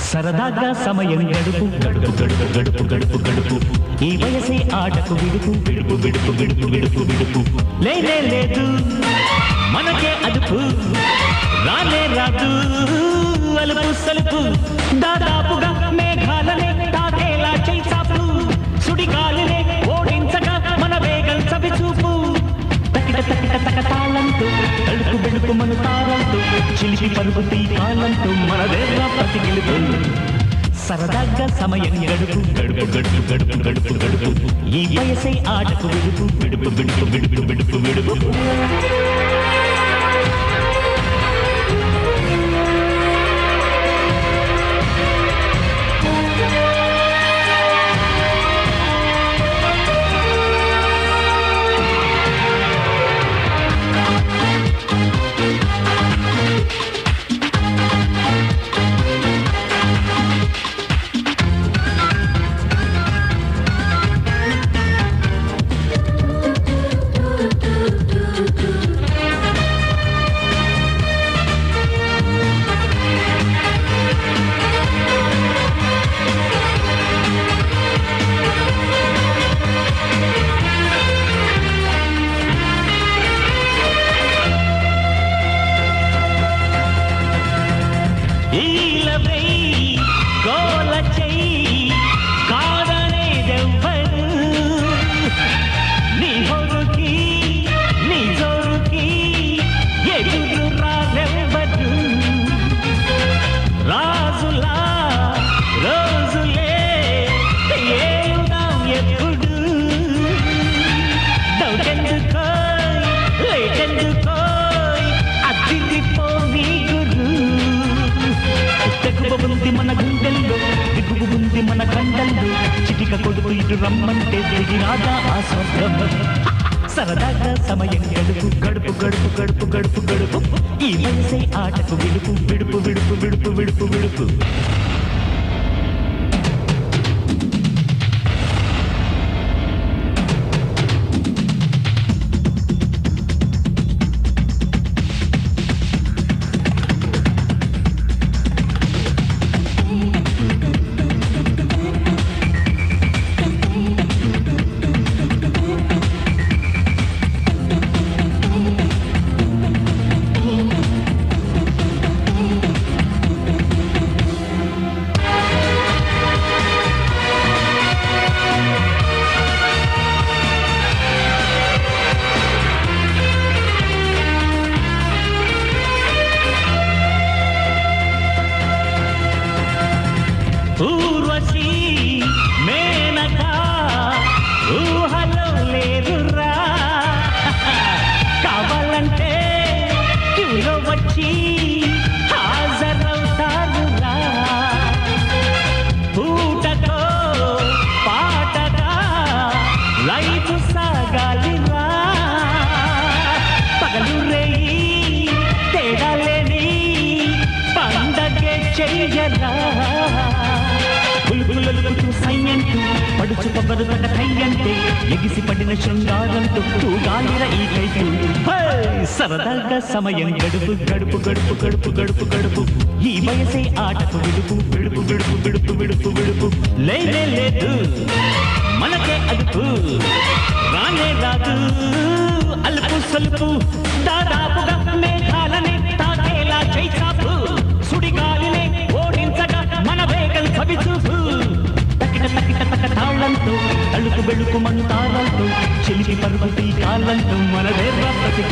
సరదాగా సమయం గడుపు గడుపు గడుపు గడుపు గడుపు గడుపు. ఈ వయసే ఆటకు విడుపు విడుపు విడుపు విడుపు విడుపు విడుపు. లేనే లేదు. మనకే అదుపు. రాలే రాదు. అలుపు సలుపు. దాదాపుగా మేఘాలనే తాకేలా చేసాపు సుడిగాలినే ఓడించగా మన వేగం చవి చూపు తకిట తకిట తక తాళంతో తలుపు వెలుపు మన చిలిపి పరుపు తీకాలంతో మన దేవ ప్రతి గెలుపు సరదాగా సమయం గడుపు గడుపు గడుపు గడుపు గడుపు గడుపు ఈ వయసే ఆటకు విడుపు విడుపు విడుపు విడుపు విడుపు విడుపు E రమ్మంటే దిగి రాదా ఆ స్వర్గం సరదాగా సమయం గడుపు గడుపు గడుపు గడుపు గడుపు గడుపు ఈ వయసే ఆటకు విడుపు విడుపు విడుపు విడుపు విడుపు విడుపు చెయ్యరా బుల్బులలుగుతూ సైన్యంటూ పడుచు కొబ్బరు గడ్డ కయ్యంటే ఎగిసి పడిన శృంగారంతో తూగాలిర ఈ కైకు సరదాగా సమయం గడుపు గడుపు గడుపు గడుపు గడుపు గడుపు. ఈ వయసే ఆటకు విడుపు విడుపు విడుపు విడుపు విడుపు విడుపు. లేనే లేదు మనకే అదుపు. రానే రాదు అల్పు సల్పు దాదాపుగా మేఘాలు. తాళంతో తలుపు బెళుకు మను చెలికి పరుగుతీ కాలంతో మన దేవ ప్రతి